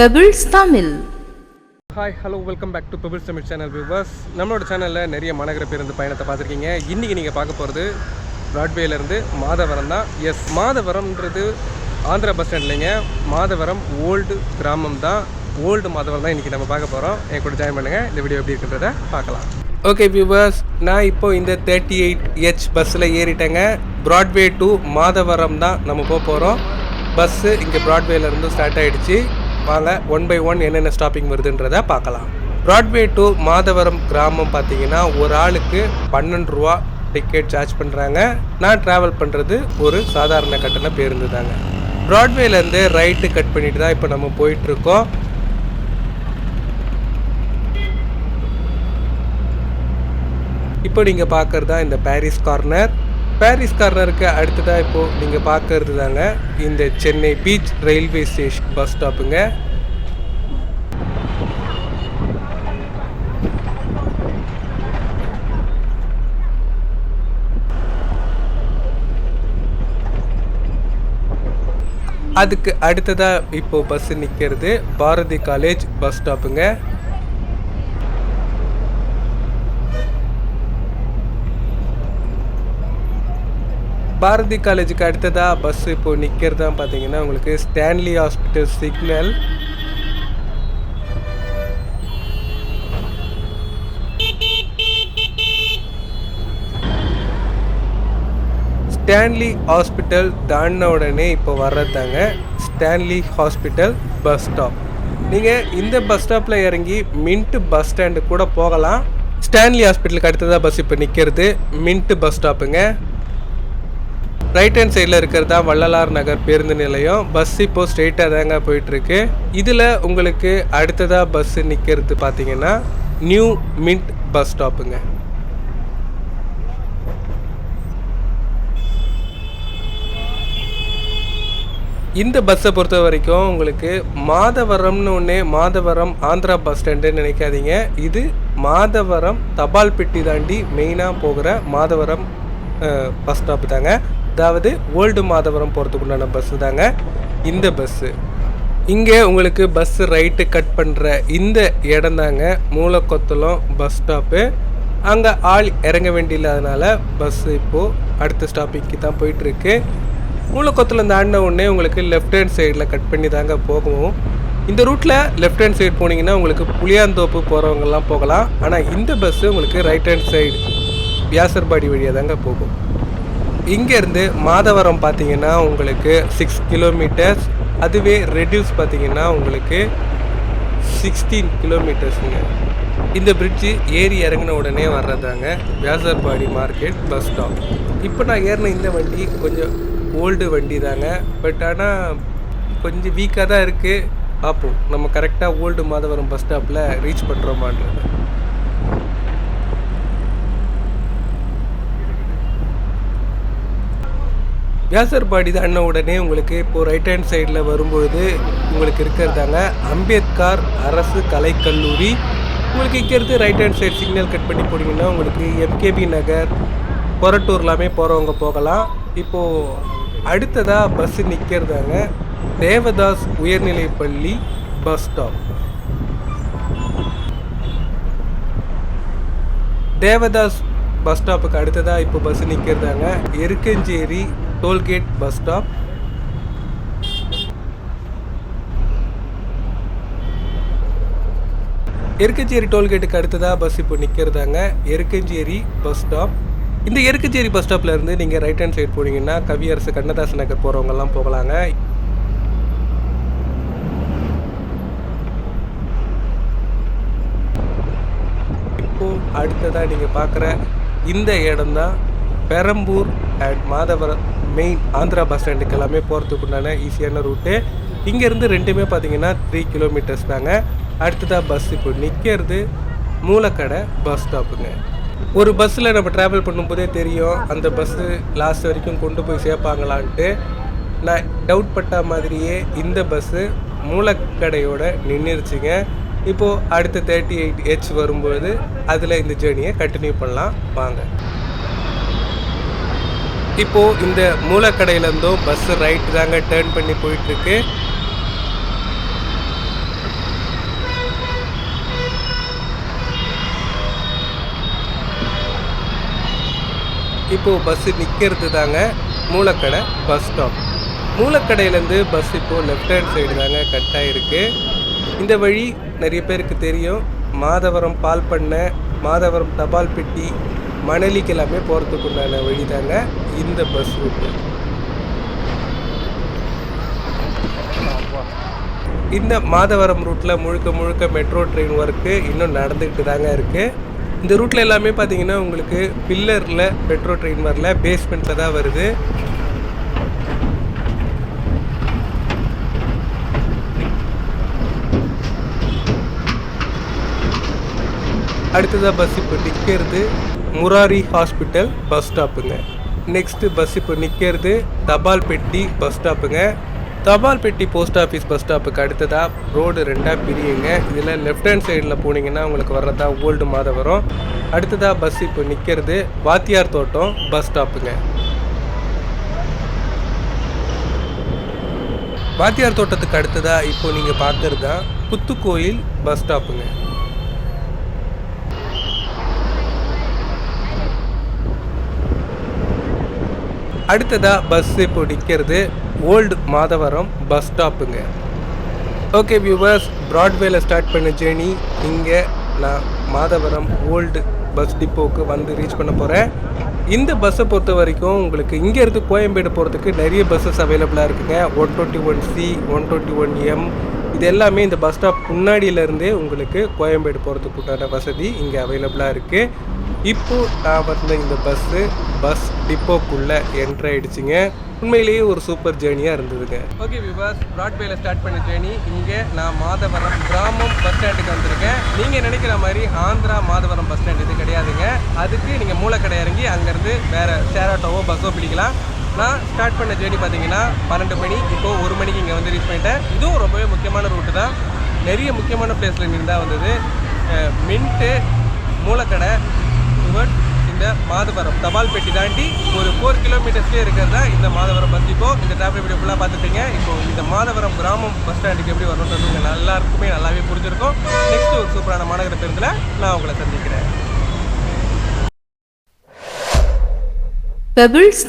Pebbles Tamil hi hello welcome back to Pebbles Tamil channel viewers நம்மளோட சேனலில் நிறைய மாநகர பேருந்து பயணத்தை பார்த்துருக்கீங்க. இன்றைக்கி நீங்கள் பார்க்க போகிறது ப்ராட்வேலேருந்து மாதவரம் தான். எஸ் மாதவரம்ன்றது ஆந்திரா பஸ் ஸ்டாண்ட் இல்லைங்க. மாதவரம் ஓல்டு கிராமம் தான். ஓல்டு மாதவரம் தான் இன்றைக்கி நம்ம பார்க்க போகிறோம் என் கூட ஜாயின் பண்ணுங்கள் இந்த வீடியோ எப்படி இருக்கிறத பார்க்கலாம். ஓகே வியூவர்ஸ் நான் இப்போ இந்த தேர்ட்டி எயிட் ஹெச் பஸ்ஸில் ஏறிட்டேங்க. ப்ராட்வே டு மாதவரம் தான் நம்ம போக போகிறோம் பஸ்ஸு இங்கே ப்ராட்வேலேருந்து ஸ்டார்ட் ஆகிடுச்சு வாங்க ஒன் பை ஒன் என்னென்ன ஸ்டாப்பிங் வருதுன்றத பார்க்கலாம். ப்ராட்வே டு மாதவரம் கிராமம் பார்த்தீங்கன்னா ஒரு ஆளுக்கு பன்னெண்டு ரூபா டிக்கெட் சார்ஜ் பண்ணுறாங்க நான் ட்ராவல் பண்ணுறது ஒரு சாதாரண கட்டண பேருந்து தாங்க. ப்ராட்வேலேருந்து ரைட்டு கட் பண்ணிட்டு தான் இப்போ நம்ம போயிட்டுருக்கோம். இப்போ நீங்கள் பார்க்குறதா இந்த பாரிஸ் கார்னர் பாரிஸ் கார்னருக்கு அடுத்ததாக இப்போது நீங்கள் பார்க்கறது தாங்க இந்த Chennai beach railway station bus ஸ்டாப்புங்க. அதுக்கு அடுத்ததாக இப்போது பஸ்ஸு நிற்கிறது பாரதி காலேஜ் பஸ் ஸ்டாப்புங்க. பாரதி காலேஜுக்கு அடுத்ததாக பஸ் இப்போ நிற்கிறது தான் பார்த்தீங்கன்னா உங்களுக்கு Stanley hospital signal Stanley hospital தாண்டின உடனே இப்போ வர்றதாங்க ஸ்டான்லி ஹாஸ்பிட்டல் பஸ் ஸ்டாப் நீங்கள் இந்த பஸ் ஸ்டாப்பில் இறங்கி மின்ட் பஸ் ஸ்டாண்டு கூட போகலாம். ஸ்டான்லி ஹாஸ்பிட்டலுக்கு அடுத்ததாக பஸ் இப்போ நிற்கிறது மின்ட் பஸ் ஸ்டாப்புங்க ரைட் ஹேண்ட் சைடில் இருக்கிறதா வள்ளலார் நகர் பேருந்து நிலையம். பஸ் இப்போ ஸ்ட்ரெயிட்டாக தாங்க போயிட்டுருக்கு. இதில் உங்களுக்கு அடுத்ததாக பஸ் நிற்கிறது பார்த்தீங்கன்னா நியூ மின்ட் பஸ் ஸ்டாப்புங்க இந்த பஸ்ஸை பொறுத்த வரைக்கும் உங்களுக்கு மாதவரம்னு ஒன்று மாதவரம் ஆந்திரா பஸ் ஸ்டாண்டுன்னு நினைக்காதீங்க. இது மாதவரம் தபால் பெட்டி தாண்டி மெயினாக போகிற மாதவரம் பஸ் ஸ்டாப் தாங்க. அதாவது ஓல்டு மாதவரம் போகிறதுக்குண்டான பஸ்ஸு தாங்க. இந்த பஸ்ஸு இங்கே உங்களுக்கு பஸ்ஸு ரைட்டு கட் பண்ணுற இந்த இடம் தாங்க. மூலக்கொத்தலம் பஸ் ஸ்டாப்பு அங்கே ஆள் இறங்க வேண்டியில்லாதனால பஸ்ஸு இப்போது அடுத்த ஸ்டாப்பிங்க்கு தான் போயிட்டுருக்கு. மூலக்கொத்தலம் தாண்டின உடனே உங்களுக்கு லெஃப்ட் ஹேண்ட் சைடில் கட் பண்ணி தாங்க போகும். இந்த ரூட்டில் லெஃப்ட் ஹேண்ட் சைடு போனீங்கன்னா உங்களுக்கு புளியாந்தோப்பு போகிறவங்கெல்லாம் போகலாம். ஆனால் இந்த பஸ்ஸு உங்களுக்கு ரைட் ஹேண்ட் சைடு வியாசர்பாடி வழியாக தாங்க போகும். இங்கேருந்து மாதவரம் பார்த்தீங்கன்னா உங்களுக்கு சிக்ஸ் கிலோமீட்டர்ஸ் அதுவே ரெடியூஸ் பார்த்தீங்கன்னா உங்களுக்கு சிக்ஸ்டீன் கிலோமீட்டர்ஸுங்க இந்த பிரிட்ஜு ஏறி இறங்கின உடனே வர்றதாங்க வியாசர்பாடி மார்க்கெட் பஸ் ஸ்டாப் இப்போ நான் ஏறின இந்த வண்டி கொஞ்சம் ஓல்டு வண்டி தாங்க பட் ஆனால் கொஞ்சம் வீக்காக தான் இருக்குது பார்ப்போம். நம்ம கரெக்டாக ஓல்டு மாதவரம் பஸ் ஸ்டாப்பில் ரீச் பண்ணுறோமான்றது வியாசர்பாடி தாண்டின உடனே உங்களுக்கு இப்போது ரைட் ஹேண்ட் சைடில் வரும்பொழுது உங்களுக்கு இருக்கிறதாங்க அம்பேத்கர் அரசு கலைக்கல்லூரி. உங்களுக்கு இங்கேருந்து right hand side signal cut பண்ணி போனீங்கன்னா உங்களுக்கு எம்கேபி நகர் கொரட்டூர் எல்லாமே போகிறவங்க போகலாம். இப்போது அடுத்ததாக பஸ்ஸு நிற்கிறதாங்க தேவதாஸ் உயர்நிலை பள்ளி பஸ் ஸ்டாப் தேவதாஸ் பஸ் ஸ்டாப்புக்கு அடுத்ததாக இப்போ bus நிற்கிறதாங்க Erukkancheri toll gate bus stop. Erukkancheri டோல்கேட்டுக்கு அடுத்ததாக பஸ் இப்போ நிற்கிறதாங்க எருக்கஞ்சேரி பஸ் ஸ்டாப். இந்த எருக்கஞ்சேரி பஸ் ஸ்டாப்ல இருந்து நீங்கள் ரைட் ஹேண்ட் சைடு போனீங்கன்னா கவியரசு கண்ணதாசன் நகர் போகிறவங்கெல்லாம் போகலாங்க. இப்போ அடுத்ததாக நீங்கள் பார்க்குற இந்த இடம் தான் Perambur and Madhavaram. Main Andhra bus ஸ்டாண்டுக்கு எல்லாமே போகிறதுக்கு உண்டான ஈஸியான ரூட்டு இங்கேருந்து ரெண்டுமே பார்த்தீங்கன்னா த்ரீ கிலோமீட்டர்ஸ் தாங்க. அடுத்ததாக பஸ் இப்போ நிற்கிறது மூலக்கடை பஸ் ஸ்டாப்புங்க ஒரு பஸ்ஸில் நம்ம ட்ராவல் பண்ணும்போதே தெரியும் அந்த பஸ்ஸு லாஸ்ட் வரைக்கும் கொண்டு போய் சேர்ப்பாங்களான்ட்டு. நான் டவுட் பட்ட மாதிரியே இந்த பஸ்ஸு மூலக்கடையோட நின்றுருச்சுங்க இப்போது அடுத்த தேர்ட்டி எயிட் ஹெச் வரும்போது அதில் இந்த ஜேர்னியை கண்டினியூ பண்ணலாம். வாங்க. இப்போது இந்த மூலக்கடையிலேருந்தோ பஸ்ஸு ரைட் தாங்க டேர்ன் பண்ணி போயிட்டுருக்கு. இப்போது பஸ்ஸு நிற்கிறது தாங்க மூலக்கடை பஸ் ஸ்டாப் மூலக்கடையிலேருந்து பஸ் இப்போது லெஃப்ட் ஹேண்ட் சைடு தாங்க கட் ஆகிருக்கு இந்த வழி நிறைய பேருக்கு தெரியும். மாதவரம் பால் பண்ணை மாதவரம் தபால் பெட்டி மணலிக்கு எல்லாமே போகிறதுக்கு உண்டான வழி தாங்க இந்த பஸ் ரூட்டு இந்த மாதவரம் ரூட்டில் முழுக்க முழுக்க மெட்ரோ ட்ரெயின் ஒர்க்கு இன்னும் நடந்துக்கிட்டு தாங்க இருக்குது இந்த ரூட்டில் எல்லாமே பார்த்தீங்கன்னா உங்களுக்கு பில்லரில் மெட்ரோ ட்ரெயின் வரல பேஸ்மெண்ட்டில் தான் வருது. அடுத்ததாக பஸ் இப்போ நிற்கிறது முராரி ஹாஸ்பிட்டல் பஸ் ஸ்டாப்புங்க. நெக்ஸ்ட்டு பஸ் இப்போ நிற்கிறது தபால் பெட்டி பஸ் ஸ்டாப்புங்க. தபால் பெட்டி போஸ்ட் ஆஃபீஸ் பஸ் ஸ்டாப்புக்கு அடுத்ததாக ரோடு ரெண்டாக பிரியுங்க. இதில் லெஃப்ட் ஹேண்ட் சைடில் போனீங்கன்னா உங்களுக்கு வர்றதா ஓல்டு மாதம் வரும் அடுத்ததாக பஸ் இப்போ நிற்கிறது வாத்தியார் தோட்டம் பஸ் ஸ்டாப்புங்க. வாத்தியார் தோட்டத்துக்கு அடுத்ததாக இப்போ நீங்கள் பார்க்குறது தான் புத்துக்கோயில் பஸ் ஸ்டாப்புங்க. அடுத்ததாக பஸ்ஸு இப்போ நிற்கிறது ஓல்டு மாதவரம் பஸ் ஸ்டாப்புங்க ஓகே வியூவர்ஸ் ப்ராட்வேல ஸ்டார்ட் பண்ண ஜேர்னி இங்கே நான் மாதவரம் ஓல்டு பஸ் டிப்போக்கு வந்து ரீச் பண்ண போகிறேன் இந்த பஸ்ஸை பொறுத்த வரைக்கும் உங்களுக்கு இங்கேருந்து கோயம்பேடு போகிறதுக்கு நிறைய பஸ்ஸஸ் அவைலபிளாக இருக்குங்க. One twenty one C one twenty one M இது எல்லாமே இந்த பஸ் ஸ்டாப் முன்னாடியிலேருந்தே உங்களுக்கு கோயம்பேடு போகிறதுக்கு உண்டான வசதி இங்கே அவைலபிளாக இருக்குது இப்போ நான் வந்த இந்த பஸ்ஸு பஸ் டிப்போக்குள்ளே என்ட்ரு ஆயிடுச்சுங்க. உண்மையிலேயே ஒரு சூப்பர் ஜேர்னியாக இருந்ததுங்க. ஓகே விவாஸ் பிராட்வேல ஸ்டார்ட் பண்ண ஜேர்னி இங்கே நான் மாதவரம் கிராமம் பஸ் ஸ்டாண்டுக்கு வந்திருக்கேன். நீங்கள் நினைக்கிற மாதிரி ஆந்திரா மாதவரம் பஸ் ஸ்டாண்ட் இது கிடையாதுங்க. அதுக்கு நீங்கள் மூலக்கடை இறங்கி அங்கேருந்து வேறு ஷேர் ஆட்டோவோ பஸ்ஸோ பிடிக்கலாம். நான் ஸ்டார்ட் பண்ண ஜேர்னி பார்த்தீங்கன்னா பன்னெண்டு மணி இப்போ ஒரு மணிக்கு இங்கே வந்து ரீச் பண்ணிட்டேன். இதுவும் ரொம்பவே முக்கியமான ரூட்டு தான். நிறைய முக்கியமான பிளேஸில் நின்று தான் வந்தது. மின்ட்டு மூலக்கடை டுவர்ட் இந்த மாதவரம். தபால் பெட்டி தாண்டி ஒரு ஃபோர் கிலோமீட்டர்ஸ்லேயே இருக்கிறது? தான் இந்த மாதவரம் பஸ் இப்போ இந்த டிராஃபிக் வீடியோ ஃபுல்லாக பார்த்துட்டீங்க. இப்போ இந்த மாதவரம் கிராமம் பஸ் ஸ்டாண்டுக்கு எப்படி வரணும் உங்கள் எல்லாருக்குமே நல்லாவே புரிஞ்சிருக்கும். நெக்ஸ்ட் ஒரு சூப்பரான மாநகர பேருந்தில் நான் உங்களை சந்திக்கிறேன். Pebbles